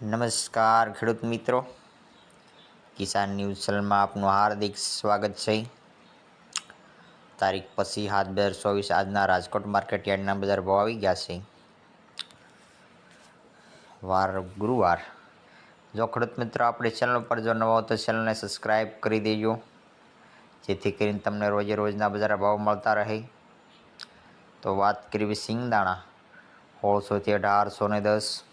નમસ્કાર ખેડૂત મિત્રો. કિસાન ન્યૂઝ ચેનલમાં આપનું હાર્દિક સ્વાગત છે. તારીખ પછી હાથ બે ચોવીસ આજના રાજકોટ માર્કેટ યાર્ડના બજાર ભાવ આવી ગયા છે. વાર ગુરુવાર. જો ખેડૂત મિત્રો આપણી ચેનલ પર જો નવા હો તો ચેનલને સબસ્ક્રાઈબ કરી દેજો. જેથી કરીને તમને રોજે રોજના બજાર ભાવ મળતા રહે. તો વાત કરવી સિંગદાણા. સોળસોથી અઢારસો ને દસ.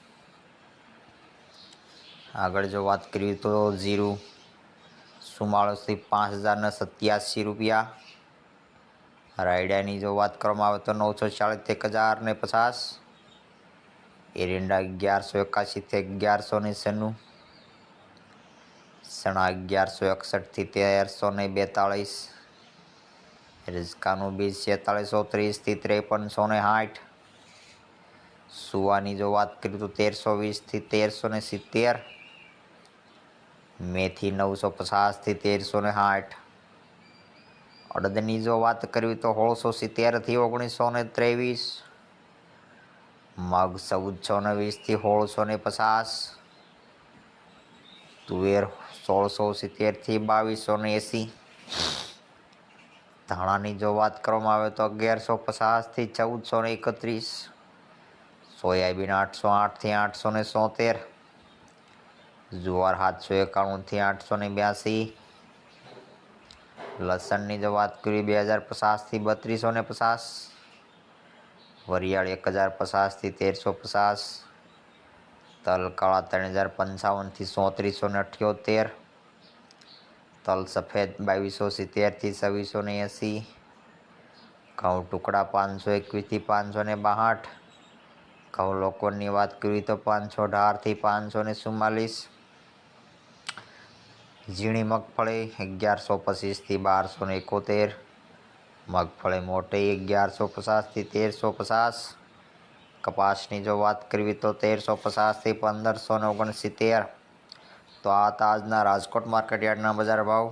આગળ જો વાત કરીએ તો જીરું ચુમ્માળીસથી પાંચ હજારના સત્યાસી રૂપિયા. રાયડાની જો વાત કરવામાં આવે તો નવસો ચાળીસ એક હજાર ને પચાસ. એરિંડા અગિયારસો એકાસીથી અગિયારસો ને છન્નું સણા અગિયારસો એકસઠથી તેરસો ને બેતાળીસ. રિઝકાનું બીજ છેતાળીસો ત્રીસથી ત્રેપનસો ને સાઠ સુવાની જો વાત કરીએ તો તેરસો વીસથી તેરસો ને સિત્તેર. મેથી નવસો પચાસથી તેરસો ને સાઠ અડદની જો વાત કરવી તો સોળસો સિત્તેરથી ઓગણીસો ને ત્રેવીસ. મગ ચૌદસો ને વીસથી સોળસો ને પચાસ. તુવેર સોળસો સિત્તેરથી બાવીસો ને એંસી. ધાણાની જો વાત કરવામાં આવે તો અગિયારસો પચાસથી ચૌદસો ને એકત્રીસ. સોયાબીન આઠસો આઠથી આઠસો ને સોતેર. જુવાર સાતસો એકાણુંથી આઠસો ને બ્યાસી. લસણની જો વાત કરીએ બે હજાર પચાસથી બત્રીસો ને પચાસ. વરિયાળ એક હજાર પચાસથી તેરસો પચાસ. તલ કાળા ત્રણ હજાર પંચાવનથી ચોત્રીસો ને અઠ્યોતેર. તલ સફેદ બાવીસો સિત્તેરથી છવ્વીસો ને એંસી. ઘઉં ટુકડા પાંચસો એકવીસથી પાંચસો ને બાહઠ ઘઉં લોકોની વાત કરી તો પાંચસો અઢારથી પાંચસો ને ચુમ્માલીસ. ઝીણી મગફળી અગિયારસો પચીસથી બારસો ને એકોતેર, મગફળી મોટી અગિયારસો પચાસથી તેરસો પચાસ, કપાસની જો વાત કરવી તો તેરસો પચાસથી પંદરસો ને ઓગણસિત્તેર. તો આ હતા આજના રાજકોટ માર્કેટ યાર્ડના બજાર ભાવ.